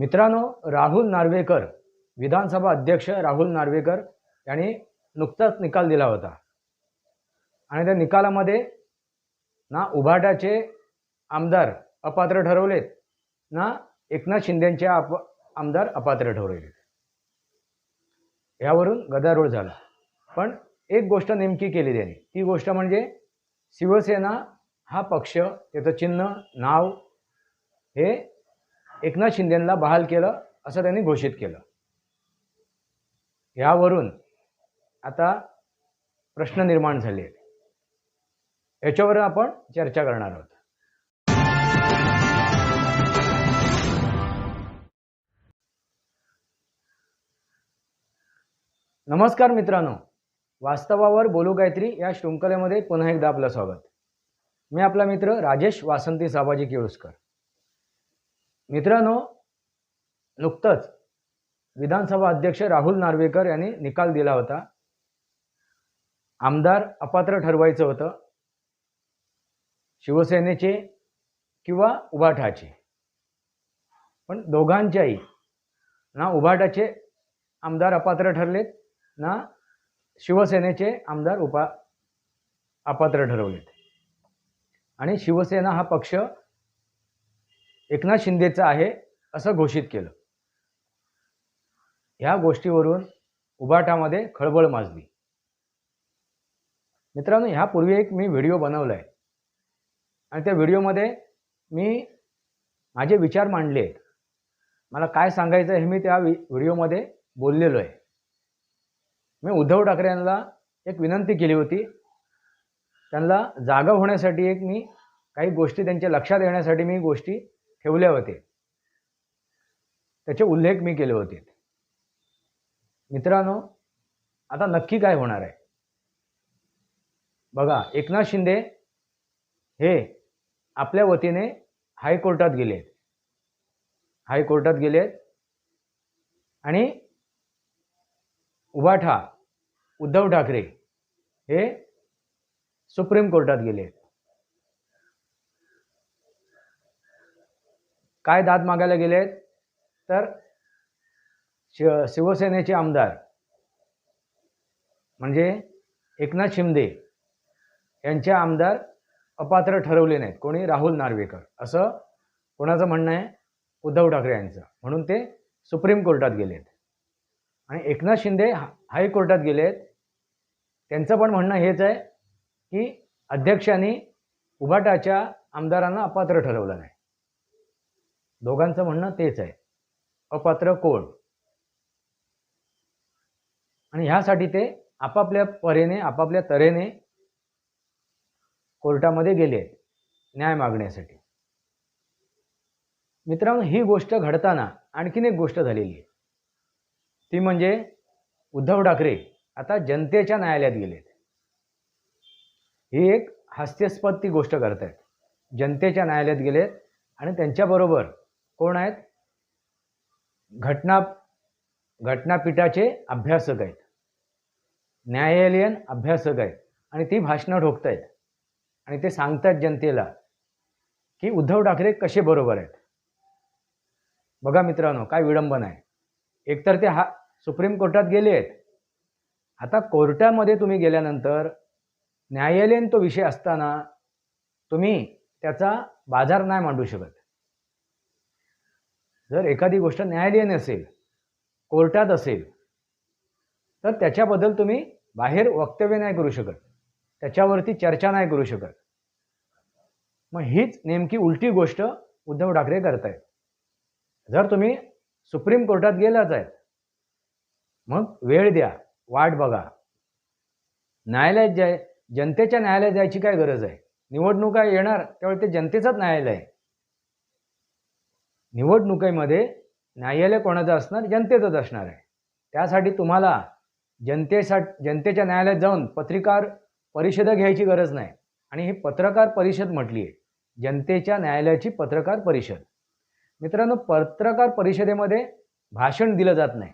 मित्रांनो राहुल नार्वेकर विधानसभा अध्यक्ष राहुल नार्वेकर यांनी नुकताच निकाल दिला होता. आणि त्या निकालामध्ये ना उभाटाचे आमदार अपात्र ठरवलेत ना एकनाथ शिंदेचे अप आमदार अपात्र ठरवलेत. यावरून गदारोळ झाला. पण एक गोष्ट नेमकी केली त्यांनी. ती गोष्ट म्हणजे शिवसेना हा पक्ष त्याचं चिन्ह नाव हे एकनाथ शिंदेंना बहाल केलं असं त्यांनी घोषित केलं. यावरून आता प्रश्न निर्माण झाले याच्यावर आपण चर्चा करणार आहोत. नमस्कार मित्रांनो. वास्तवावर बोलू गायत्री या शृंखलेमध्ये पुन्हा एकदा आपलं स्वागत. मी आपला मित्र राजेश वासंती साबाजी केळुसकर मित्रांनो नुकतंच विधानसभा अध्यक्ष राहुल नार्वेकर यांनी निकाल दिला होता. आमदार अपात्र ठरवायचं होतं. शिवसेनेचे किंवा उभाठाचे पण दोघांच्याही ना उभाटाचे आमदार अपात्र ठरलेत ना शिवसेनेचे आमदार उपा अपात्र ठरवलेत. आणि शिवसेना हा पक्ष एकनाथ शिंदेचं आहे असं घोषित केलं. ह्या गोष्टीवरून उबाटामध्ये खळबळ माजली. मित्रांनो ह्यापूर्वी एक मी व्हिडिओ बनवला आहे आणि त्या व्हिडिओमध्ये मी माझे विचार मांडले आहेत मला काय सांगायचं हे मी त्या व्हिडिओमध्ये बोललेलो आहे मी उद्धव ठाकरे यांना एक विनंती केली होती. त्यांना जागा होण्यासाठी एक मी काही गोष्टी त्यांच्या लक्षात येण्यासाठी मी गोष्टी ठेवल्या होते. त्याचे उल्लेख मी केले होते. मित्रांनो आता नक्की काय होणार आहे? बघा एकनाथ शिंदे हे आपल्या वतीने हायकोर्टात गेलेत. हायकोर्टात गेलेत. आणि उभाठा उद्धव ठाकरे हे सुप्रीम कोर्टात गेले काय दाद मागायला गेलेत? तर शिव शिवसेनेचे आमदार म्हणजे एकनाथ शिंदे यांचे आमदार अपात्र ठरवले नाहीत. कोणी? राहुल नार्वेकर. असं कोणाचं म्हणणं आहे? उद्धव ठाकरे यांचं. म्हणून ते सुप्रीम कोर्टात गेलेत. आणि एकनाथ शिंदे हायकोर्टात गेलेत. त्यांचं पण म्हणणं हेच आहे की अध्यक्षांनी उभाटाच्या आमदारांना अपात्र ठरवलं नाही. दोघांचं म्हणणं तेच आहे. अपात्र कोण? आणि ह्यासाठी ते आपापल्या परेने आपापल्या तऱ्हेने कोर्टामध्ये गेले आहेत न्याय मागण्यासाठी. मित्रांनो ही गोष्ट घडताना आणखीन एक गोष्ट झालेली आहे. ती म्हणजे उद्धव ठाकरे आता जनतेच्या न्यायालयात गेलेत ही एक हास्यास्पद ती गोष्ट करतायत. जनतेच्या न्यायालयात गेलेत आणि त्यांच्याबरोबर कोण आहेत? घटना घटनापीठाचे अभ्यासक आहेत. न्यायालयीन अभ्यासक आहेत. आणि ती भाषणं ठोकतायत. आणि ते सांगतात जनतेला की उद्धव ठाकरे कसे बरोबर आहेत. बघा मित्रांनो काय विडंबन आहे. एकतर ते हा सुप्रीम कोर्टात गेले आहेत. आता कोर्टामध्ये तुम्ही गेल्यानंतर न्यायालयीन तो विषय असताना तुम्ही त्याचा बाजार नाही मांडू शकत. जर एखादी गोष्ट न्यायालयीन असेल कोर्टात असेल तर त्याच्याबद्दल तुम्ही बाहेर वक्तव्य नाही करू शकत. त्याच्यावरती चर्चा नाही करू शकत. मग हीच नेमकी उलटी गोष्ट उद्धव ठाकरे करतायत. जर तुम्ही सुप्रीम कोर्टात गेलाच आहेत मग वेळ द्या वाट बघा. न्यायालयात जाय जनतेच्या न्यायालयात जायची काय गरज आहे? निवडणुका येणार त्यावेळी ते जनतेचंच न्यायालय आहे. निवडणुकीमध्ये न्यायालय कोणाचं असणार? जनतेचंच असणार आहे. त्यासाठी तुम्हाला जनतेसाठी जनतेच्या न्यायालयात जाऊन पत्रकार परिषद घ्यायची गरज नाही. आणि ही पत्रकार परिषद म्हटली आहे जनतेच्या न्यायालयाची पत्रकार परिषद. मित्रांनो पत्रकार परिषदेमध्ये भाषण दिलं जात नाही.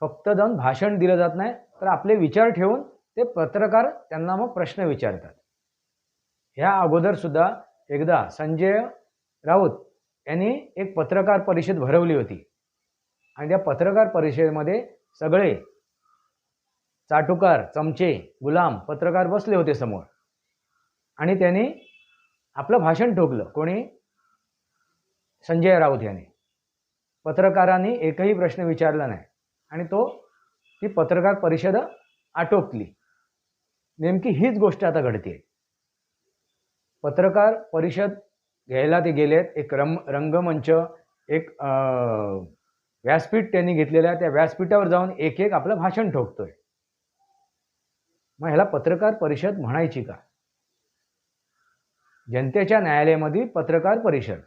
फक्त जाऊन भाषण दिलं जात नाही तर आपले विचार ठेवून ते पत्रकार त्यांना मग प्रश्न विचारतात. ह्या अगोदर सुद्धा एकदा संजय राऊत यांनी एक पत्रकार परिषद भरवली होती. आणि त्या पत्रकार परिषदेमध्ये सगळे चाटुकार चमचे गुलाम पत्रकार बसले होते समोर. आणि त्यांनी आपलं भाषण ठोकलं. कोणी? संजय राऊत याने. पत्रकारांनी एकही प्रश्न विचारला नाही. आणि तो ती पत्रकार परिषद आटोपली. नेमकी हीच गोष्ट आता घडते पत्रकार परिषद घ्यायला ते गेलेत. एक रम रंगमंच एक अं, व्यासपीठ त्यांनी घेतलेलं आहे. त्या व्यासपीठावर जाऊन एक एक आपलं भाषण ठोकतोय. मग ह्याला पत्रकार परिषद म्हणायची का? जनतेच्या न्यायालयामध्ये पत्रकार परिषद.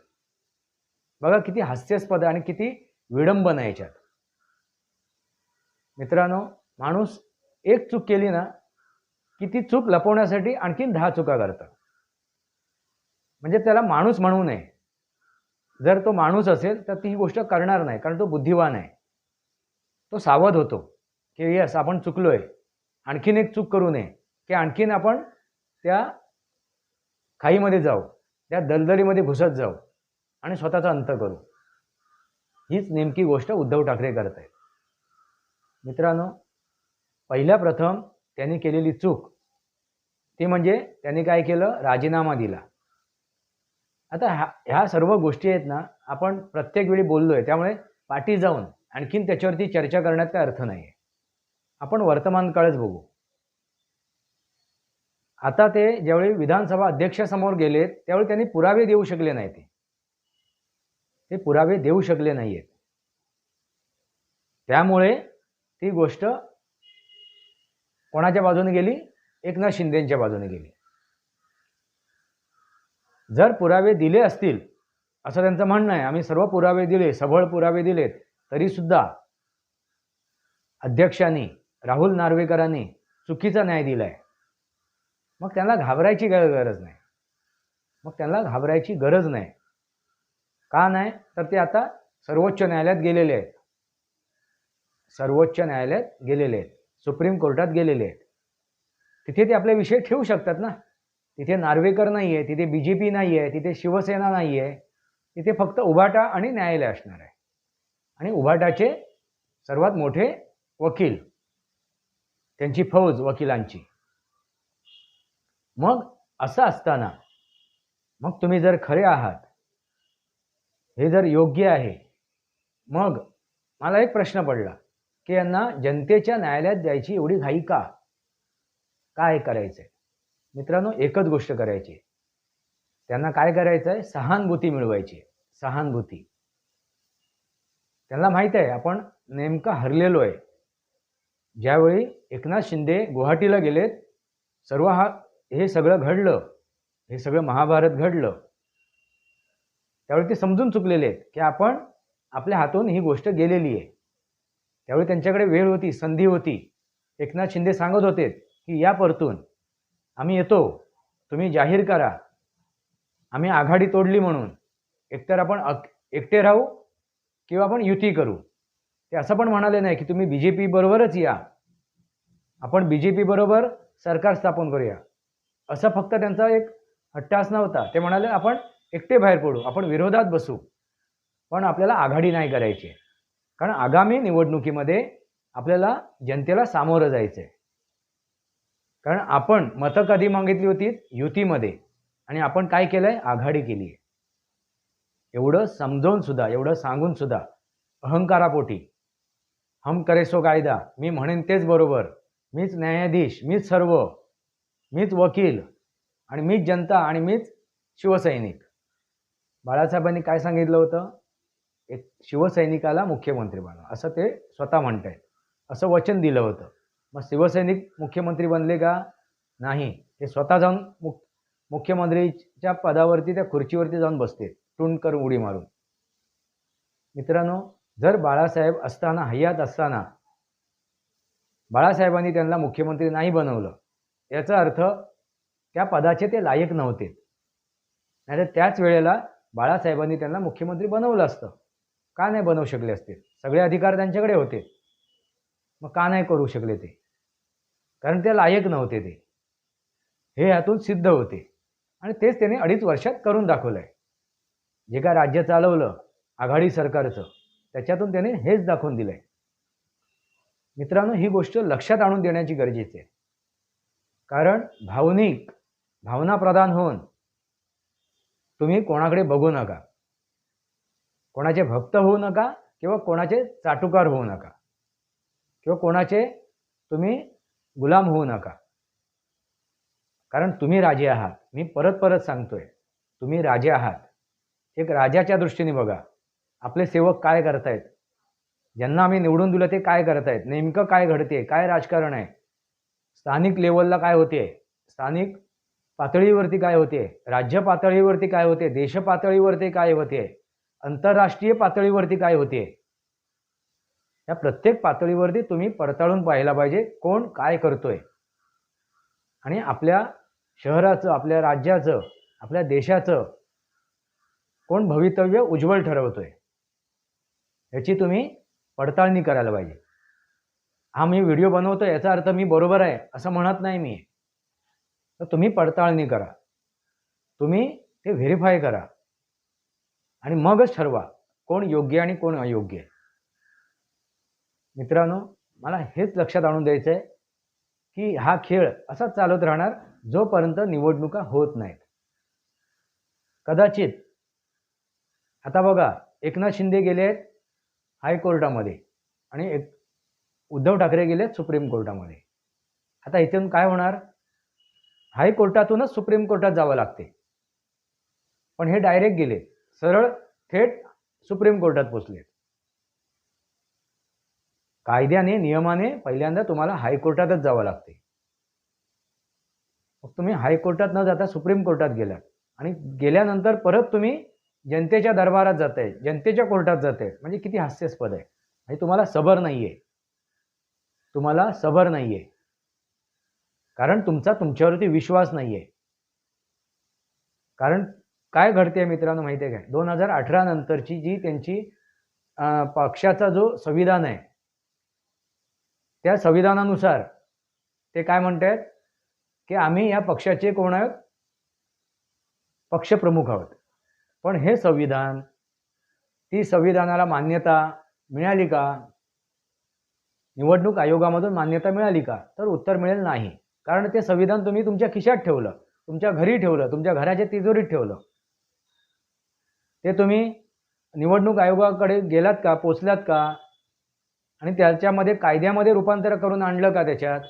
बघा किती हास्यास्पद आणि किती विडंबना याच्यात. मित्रांनो माणूस एक चूक केली ना की ती चूक लपवण्यासाठी आणखीन दहा चुका करतात. म्हणजे त्याला माणूस म्हणू नये. जर तो माणूस असेल तर ती गोष्ट करणार नाही कारण तो बुद्धिवान आहे. तो सावध होतो की यस आपण चुकलो आहे आणखीन एक चूक करू नये की आणखीन आपण त्या खाईमध्ये जाऊ त्या दलदलीमध्ये घुसत जाऊ आणि स्वतःचा अंत करू. हीच नेमकी गोष्ट उद्धव ठाकरे करत आहेत. मित्रांनो पहिल्या प्रथम त्यांनी केलेली चूक ती म्हणजे त्यांनी काय केलं? राजीनामा दिला. आता ह्या ह्या सर्व गोष्टी आहेत ना आपण प्रत्येक वेळी बोललोय त्यामुळे पाठी जाऊन आणखीन त्याच्यावरती चर्चा करण्यात काय अर्थ नाही आहे आपण वर्तमान काळच बघू. आता ते ज्यावेळी विधानसभा अध्यक्षासमोर गेलेत त्यावेळी त्यांनी पुरावे देऊ शकले नाही ते. ते पुरावे देऊ शकले नाहीयेत. त्यामुळे ती गोष्ट कोणाच्या बाजूने गेली? एकनाथ शिंदेच्या बाजूने गेली. जर पुरावे दिले असतील असं त्यांचं म्हणणं आहे. आम्ही सर्व पुरावे दिले सबळ पुरावे दिलेत तरी सुद्धा अध्यक्षांनी राहुल नार्वेकरांनी चुकीचा न्याय दिलाय. मग त्यांना घाबरायची गरज नाही. मग त्यांना घाबरायची गरज नाही. का नाही? तर ते आता सर्वोच्च न्यायालयात गेलेले आहेत. सर्वोच्च न्यायालयात गेलेले आहेत. सुप्रीम कोर्टात गेलेले आहेत. तिथे ते आपले विषय ठेवू शकतात ना? तिथे नार्वेकर नाही आहे तिथे बी जे पी नाही आहे तिथे शिवसेना नाही आहे तिथे फक्त उभाटा आणि न्यायालय असणार आहे. आणि उभाटाचे सर्वात मोठे वकील त्यांची फौज वकिलांची. मग असं असताना मग तुम्ही जर खरे आहात हे जर योग्य आहे मग मला एक प्रश्न पडला की यांना जनतेच्या न्यायालयात द्यायची एवढी घाई का? काय करायचंय? मित्रांनो एकच गोष्ट करायची. त्यांना काय करायचं आहे सहानुभूती मिळवायची. सहानुभूती. त्यांना माहीत आहे आपण नेमकं हरलेलो आहे. ज्यावेळी एकनाथ शिंदे गुवाहाटीला गेलेत सर्व हा हे सगळं घडलं. हे सगळं महाभारत घडलं. त्यावेळी ते समजून चुकलेले आहेत की आपण आपल्या हातून ही गोष्ट गेलेली आहे. त्यावेळी त्यांच्याकडे वेळ होती संधी होती. एकनाथ शिंदे सांगत होते की या परतून आम्ही येतो. तुम्ही जाहीर करा. आम्ही आघाडी तोडली म्हणून. एकतर आपण अक एकटे राहू किंवा आपण युती करू. ते असं पण म्हणाले नाही की तुम्ही बी जे पी बरोबरच या. आपण बी जे पी बरोबर सरकार स्थापन करूया. असं फक्त त्यांचा एक हट्टास नव्हता. ते म्हणाले आपण एकटे बाहेर पडू. आपण विरोधात बसू. पण आपल्याला आघाडी नाही करायची कारण आगामी निवडणुकीमध्ये आपल्याला जनतेला सामोरं जायचं आहे कारण आपण मतं कधी मागितली होती युतीमध्ये आणि आपण काय केलं आहे आघाडी केली आहे एवढं समजावून सुद्धा एवढं सांगून सुद्धा अहंकारापोटी हम करेसो कायदा मी म्हणेन तेच बरोबर मीच न्यायाधीश मीच सर्व मीच वकील आणि मीच जनता आणि मीच शिवसैनिक. बाळासाहेबांनी काय सांगितलं होतं? एक शिवसैनिकाला मुख्यमंत्री बनवा असं ते स्वतः म्हणत आहेत असं वचन दिलं होतं. मग शिवसैनिक मुख्यमंत्री बनले का? नाही. ते स्वतः जाऊन मुख मुख्यमंत्रीच्या पदावरती त्या खुर्चीवरती जाऊन बसते टुंड करून उडी मारून. मित्रांनो जर बाळासाहेब असताना हयात असताना बाळासाहेबांनी त्यांना मुख्यमंत्री नाही बनवलं याचा अर्थ त्या पदाचे ते लायक नव्हते. नाहीतर त्याच वेळेला बाळासाहेबांनी त्यांना मुख्यमंत्री बनवलं असतं. का नाही बनवू शकले असते? सगळे अधिकार त्यांच्याकडे होते. मग का नाही करू शकले ते? कारण ते लायक नव्हते ते. हे यातून सिद्ध होते. आणि तेच त्याने अडीच वर्षात करून दाखवलं आहे जे काय राज्य चालवलं आघाडी सरकारचं त्याच्यातून त्याने हेच दाखवून दिलंय. मित्रांनो ही गोष्ट लक्षात आणून देण्याची गरजेची आहे. कारण भावनिक भावना प्रदान होऊन तुम्ही कोणाकडे बघू नका. कोणाचे भक्त होऊ नका किंवा कोणाचे चाटुकार होऊ नका. किंवा कोणाचे तुम्ही गुलाम होऊ नका. कारण तुम्ही राजे आहात. मी परत परत सांगतोय तुम्ही राजे आहात. एक राजाच्या दृष्टीने बघा. आपले सेवक काय करतायत? ज्यांना आम्ही निवडून दिलं ते काय करतायत? नेमकं काय घडते काय राजकारण आहे? स्थानिक लेवलला काय होते? स्थानिक पातळीवरती काय होते? राज्य पातळीवरती काय होते? देश पातळीवरती काय होते? आंतरराष्ट्रीय पातळीवरती काय होते? या प्रत्येक पातळीवरती तुम्ही पडताळून पाहायला पाहिजे कोण काय करतोय. आणि आपल्या शहराचं आपल्या राज्याचं आपल्या देशाचं कोण भवितव्य उज्ज्वल ठरवतोय. याची तुम्ही पडताळणी करायला पाहिजे. हा मी व्हिडिओ बनवतो याचा अर्थ मी बरोबर आहे असं म्हणत नाही मी. तर तुम्ही पडताळणी करा. तुम्ही ते व्हेरीफाय करा. आणि मगच ठरवा कोण योग्य आणि कोण अयोग्य. आहे मित्रांनो मला हेच लक्षात आणून द्यायचं आहे की हा खेळ असाच चालत राहणार जोपर्यंत निवडणुका होत नाहीत. कदाचित आता बघा एकनाथ शिंदे गेले आहेत हायकोर्टामध्ये आणि एक उद्धव ठाकरे गेले आहेत सुप्रीम कोर्टामध्ये. आता इथून काय होणार? हायकोर्टातूनच सुप्रीम कोर्टात जावं लागते. पण हे डायरेक्ट गेले. सरळ थेट सुप्रीम कोर्टात पोचले कायद्याने नियमाने पहिल्यांदा तुम्हाला हायकोर्टातच जावं लागते. मग तुम्ही हायकोर्टात न जाता सुप्रीम कोर्टात गेलात. आणि गेल्यानंतर परत तुम्ही जनतेच्या दरबारात जात आहे जनतेच्या कोर्टात जात आहे म्हणजे किती हास्यास्पद आहे. आणि तुम्हाला सबर नाही आहे तुम्हाला सबर नाही आहे कारण तुमचा तुमच्यावरती विश्वास नाही आहे कारण काय घडते मित्रांनो माहिती आहे काय? दोन हजार अठरा नंतरची जी त्यांची पक्षाचा जो संविधान आहे त्या संविधानानुसार ते काय म्हणतात? की आम्ही या पक्षाचे कोण आहोत? पक्षप्रमुख आहोत. पण हे संविधान ती संविधानाला मान्यता मिळाली का? निवडणूक आयोगामधून मान्यता मिळाली का? तर उत्तर मिळेल नाही. कारण ते संविधान तुम्ही तुमच्या खिशात ठेवलं तुमच्या घरी ठेवलं तुमच्या घराच्या तिजोरीत ठेवलं. ते तुम्ही निवडणूक आयोगाकडे गेलात का? पोचलात का? आणि त्याच्यामध्ये कायद्यामध्ये रूपांतर करून आणलं का त्याच्यात?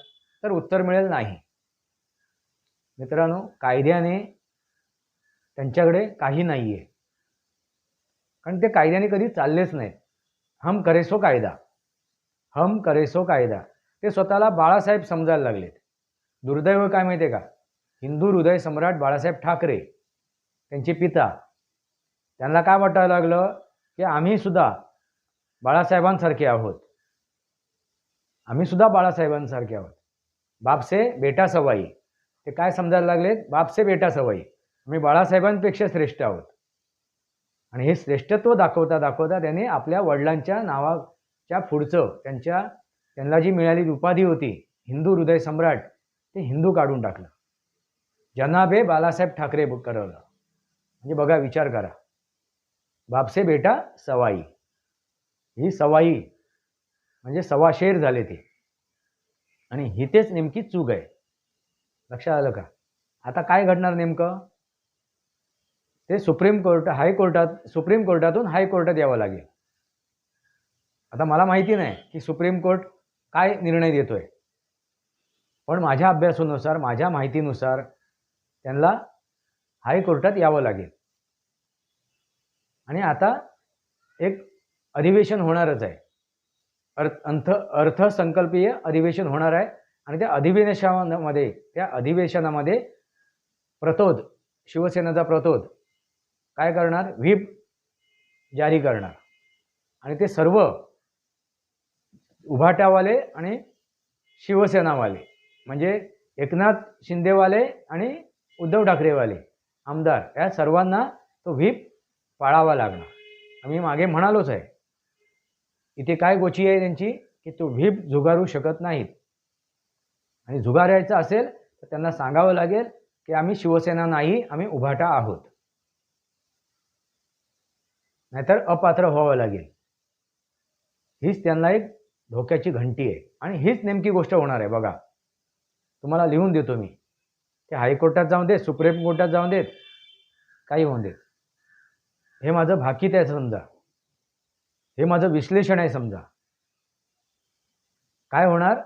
तर उत्तर मिळेल नाही. मित्रांनो कायद्याने त्यांच्याकडे काही नाही आहे कारण ते कायद्याने कधी चाललेच नाहीत. हम करेसो कायदा. हम करेसो कायदा. ते स्वतःला बाळासाहेब समजायला लागलेत. दुर्दैव काय माहिती आहे का? हिंदू हृदय सम्राट बाळासाहेब ठाकरे त्यांचे पिता. त्यांना काय वाटायला लागलं? की आम्ही सुद्धा बाळासाहेबांसारखे आहोत. आम्ही सुद्धा बाळासाहेबांसारखे आहोत. बापसे बेटा सवाई. ते काय समजायला लागलेत? बापसे बेटा सवाई. आम्ही बाळासाहेबांपेक्षा श्रेष्ठ आहोत. आणि हे श्रेष्ठत्व दाखवता दाखवता त्यांनी आपल्या वडिलांच्या नावाच्या पुढचं त्यांच्या त्यांना जी मिळाली उपाधी होती हिंदू हृदय सम्राट ते हिंदू काढून टाकलं. जनाबे बालासाहेब ठाकरे करवलं. म्हणजे बघा विचार करा. बापसे बेटा सवाई. ही सवाई म्हणजे सवाशेर झाले ते. आणि हितेच नेमकी चूक आहे. लक्षात आलं का? आता काय घडणार नेमकं? ते सुप्रीम कोर्ट हायकोर्टात सुप्रीम कोर्टातून हायकोर्टात यावं लागेल. आता मला माहिती नाही की सुप्रीम कोर्ट काय निर्णय देतोय. पण माझ्या अभ्यासानुसार माझ्या माहितीनुसार त्यांना हायकोर्टात यावं लागेल. आणि आता एक अधिवेशन होणारच आहे. अर्थ अंथ अर्थसंकल्पीय अधिवेशन होणार आहे. आणि त्या अधिवेशनामध्ये त्या अधिवेशनामध्ये प्रतोद शिवसेनेचा प्रतोद काय करणार? व्हीप जारी करणार. आणि ते सर्व उभाट्यावाले आणि शिवसेनावाले म्हणजे एकनाथ शिंदेवाले आणि उद्धव ठाकरेवाले आमदार या सर्वांना तो व्हीप पाळावा लागणार. आम्ही मागे म्हणालोच आहे. इथे काय गोची आहे त्यांची? की तो व्हीप झुगारू शकत नाहीत. आणि झुगारायचं असेल तर त्यांना सांगावं लागेल की आम्ही शिवसेना नाही आम्ही उभाटा आहोत. नाहीतर अपात्र व्हावं लागेल. हीच त्यांना एक धोक्याची घंटी आहे. आणि हीच नेमकी गोष्ट होणार आहे. बघा तुम्हाला लिहून देतो मी. ते हायकोर्टात जाऊन देत सुप्रीम कोर्टात जाऊन देत काही होऊन देत. हे माझं भाकीत आहे समजा. हे माझं विश्लेषण आहे समजा. काय होणार?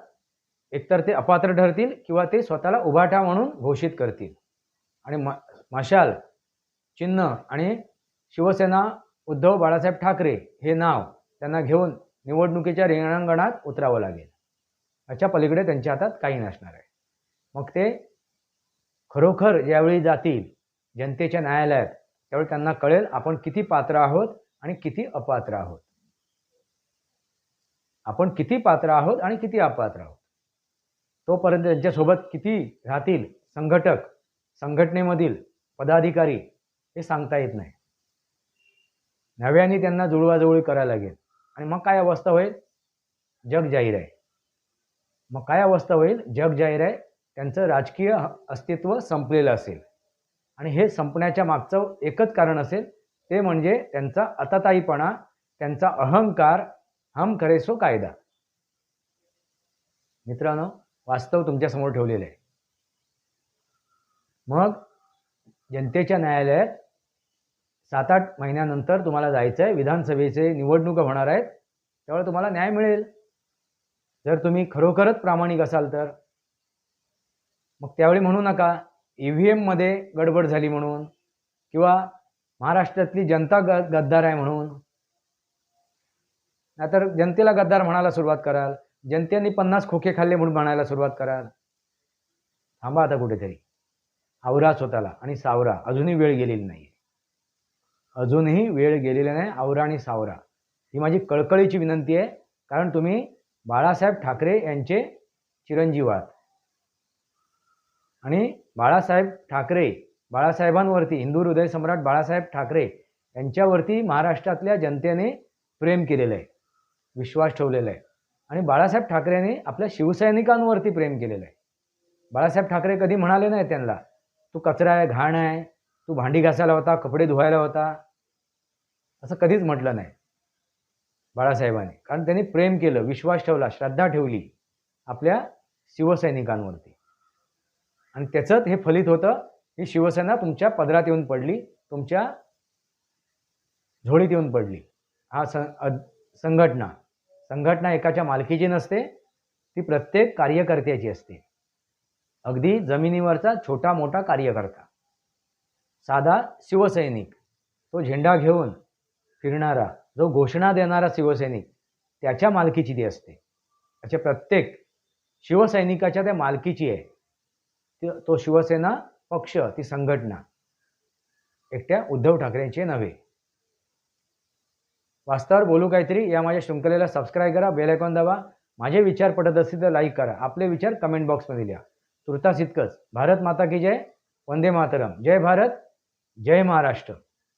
एकतर ते अपात्र ठरतील किंवा ते स्वतःला उभाटा म्हणून घोषित करतील. आणि म मशाल चिन्ह आणि शिवसेना उद्धव बाळासाहेब ठाकरे हे नाव त्यांना घेऊन निवडणुकीच्या रिंगणांगणात उतरावं लागेल. याच्या पलीकडे त्यांच्या हातात काही नसणार आहे. मग ते खरोखर ज्यावेळी जातील जनतेच्या न्यायालयात त्यावेळी त्यांना कळेल आपण किती पात्र आहोत आणि किती अपात्र आहोत. आपण किती पात्र आहोत आणि किती अपात्र आहोत? तोपर्यंत त्यांच्यासोबत किती राहतील? संघटक संघटनेमधील पदाधिकारी हे सांगता येत नाही. नव्याने त्यांना जुळवाजुळवी करायला लागेल. आणि मग काय अवस्था होईल? जग जाहीर आहे. मग काय अवस्था होईल? जग जाहीर आहे. त्यांचं राजकीय अस्तित्व संपलेलं असेल. आणि हे संपण्याच्या मागचं एकच कारण असेल ते म्हणजे त्यांचा अतताईपणा त्यांचा अहंकार हम करे सो कायदा. मित्रांनो वास्तव तुमच्यासमोर ठेवलेलं आहे. मग जनतेच्या न्यायालयात सात आठ महिन्यानंतर तुम्हाला जायचं आहे विधानसभेचे निवडणुका होणार आहेत त्यावेळेला तुम्हाला न्याय मिळेल. जर तुम्ही खरोखरच प्रामाणिक असाल तर. मग त्यावेळी म्हणू नका ई व्ही एममध्ये गडबड झाली म्हणून किंवा महाराष्ट्रातली जनता ग गद्दार आहे म्हणून. नाहीतर जनतेला गद्दार म्हणायला सुरुवात कराल. जनतेने पन्नास खोके खाल्ले म्हणून म्हणायला सुरुवात कराल. थांबा आता कुठेतरी. आवरा स्वतःला आणि सावरा. अजूनही वेळ गेलेली नाही अजूनही वेळ गेलेला नाही. आवरा आणि सावरा. ही माझी कळकळीची विनंती आहे. कारण तुम्ही बाळासाहेब ठाकरे यांचे चिरंजीव आहात आणि बाळासाहेब ठाकरे बाळासाहेबांवरती हिंदू हृदय सम्राट बाळासाहेब ठाकरे यांच्यावरती महाराष्ट्रातल्या जनतेने प्रेम केलेलं आहे. विश्वास ठेवलेला आहे. आणि बाळासाहेब ठाकरेंनी आपल्या शिवसैनिकांवरती प्रेम केलेलं आहे. बाळासाहेब ठाकरे कधी म्हणाले नाही त्यांना तू कचरा आहे घाण आहे तू भांडी घासायला होता कपडे धुवायला होता. असं कधीच म्हटलं नाही बाळासाहेबांनी. कारण त्यांनी प्रेम केलं विश्वास ठेवला श्रद्धा ठेवली आपल्या शिवसैनिकांवरती. आणि त्याचंच हे फलित होतं ही शिवसेना तुमच्या पदरात येऊन पडली तुमच्या झोळीत येऊन पडली. हा सं संघटना. संघटना एकाच्या मालकीची नसते ती प्रत्येक कार्यकर्त्याची असते. अगदी जमिनीवरचा छोटा मोठा कार्यकर्ता. साधा शिवसैनिक तो झेंडा घेऊन फिरणारा जो घोषणा देणारा शिवसैनिक त्याच्या मालकीची ती असते. अशा प्रत्येक शिवसैनिकाच्या त्या मालकीची आहे. तो शिवसेना पक्ष ती संघटना. एकट्या उद्धव ठाकरेंचे नव्हे. वास्तवावर बोलू काहीतरी या माझ्या शृंखलेला सबस्क्राईब करा बेल आयकॉन दाबा. माझे विचार पटत असतील तर लाईक करा. आपले विचार कमेंट बॉक्समध्ये लिहा. तुर्तास इतकंच. भारत माता की जय. वंदे मातरम. जय भारत. जय महाराष्ट्र.